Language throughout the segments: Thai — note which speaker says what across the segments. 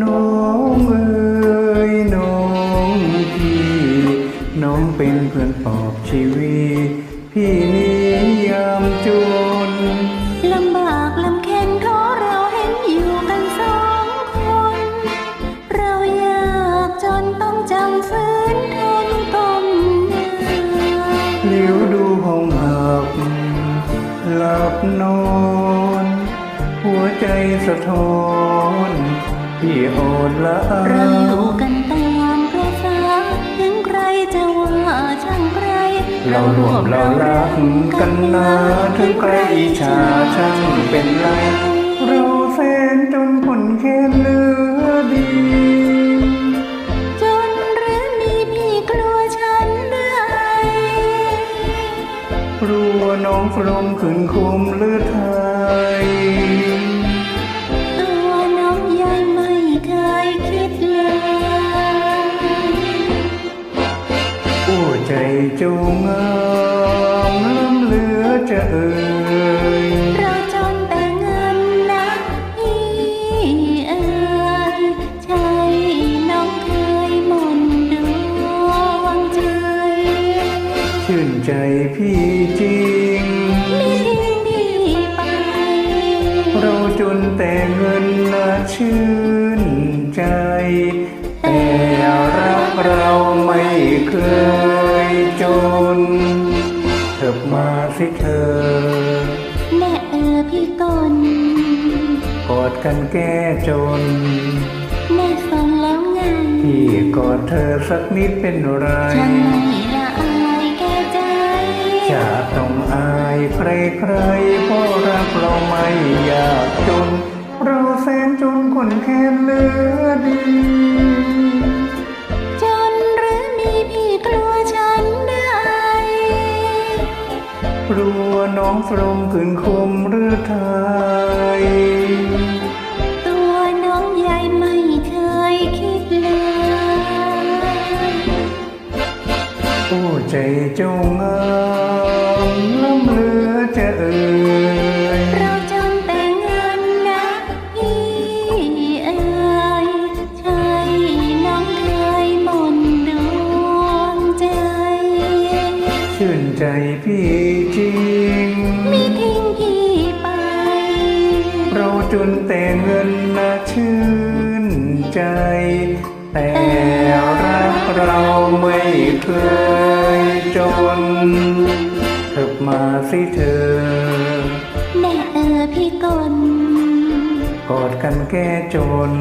Speaker 1: น้องเอ๋ยน้องพี่น้องเป็นเพื่อนปลอบชีวิตพี่นี้ยามจน
Speaker 2: ลำบากลำเค็นเพราะเราเห็นอยู่กันสองคน เราอยากจนต้องจำฝืนทนก้มหน้า
Speaker 1: เลี้ยวดูห้องหับหลับนอน หัวใจสะท้อน พี่โอดละอา
Speaker 2: เราอยู่กันตามประสาถึงใครจะว่าช่างใคร
Speaker 1: เรารวมเรารักกันนะถึงใครอิจฉาช่างเป็นไรเราแสนจนคนแค่เหลือดี
Speaker 2: จนหรือมีพี่กลัวฉันได้
Speaker 1: รัวน้องกลมขืนคุมหรือไทย จงงามล้ำเหลือจะเอ่ย
Speaker 2: เราจนแต่เงินนะพี่เอ๋ยใช่น้องเคยหมนดวงใจ
Speaker 1: ชื่นใจพี่จริง
Speaker 2: ไม่ทิ้งพี่ไป
Speaker 1: เราจนแต่เงินน่าชื่นใจ แต่รักเราไม่เคย นเถิบมาสิเธอ
Speaker 2: แน่เออพี่กน
Speaker 1: กอดกันแก้จน
Speaker 2: แน่สนแล้วไง
Speaker 1: พี่กอดเธอสักนิดเป็นไร
Speaker 2: ฉันไม่ละอายแก่ใจ
Speaker 1: จะต้องอายใครใครๆเพราะรักเราไม่อยากจน เราแสนจนคนแค้นเหลือดี
Speaker 2: รัวน้
Speaker 1: องสรมขืนคมหรือไทย
Speaker 2: ตัวน้องใหญ่ไม่เคยคิดเลย
Speaker 1: โอ้ใจจงงามล้ำเหลือจะเอ่ย
Speaker 2: เราจนแต่เงินนะพี่เอ๋ยใช่น้องเคยหมนดวงใจ
Speaker 1: ชื่นใจพี่ จนแต่เงินน่าชื่นใจ แต่รักเราไม่เคยจนเถิบมาสิเธอ
Speaker 2: แน่เออพี่กน
Speaker 1: กอดกันแก้จน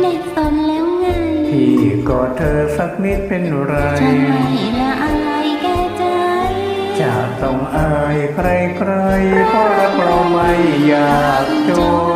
Speaker 2: แน่สนแล้วไง
Speaker 1: พี่กอดเธอสักนิดเป็นไร
Speaker 2: ฉันไม่ละ ใค
Speaker 1: รใครเพราะรักเราไม่อยากจน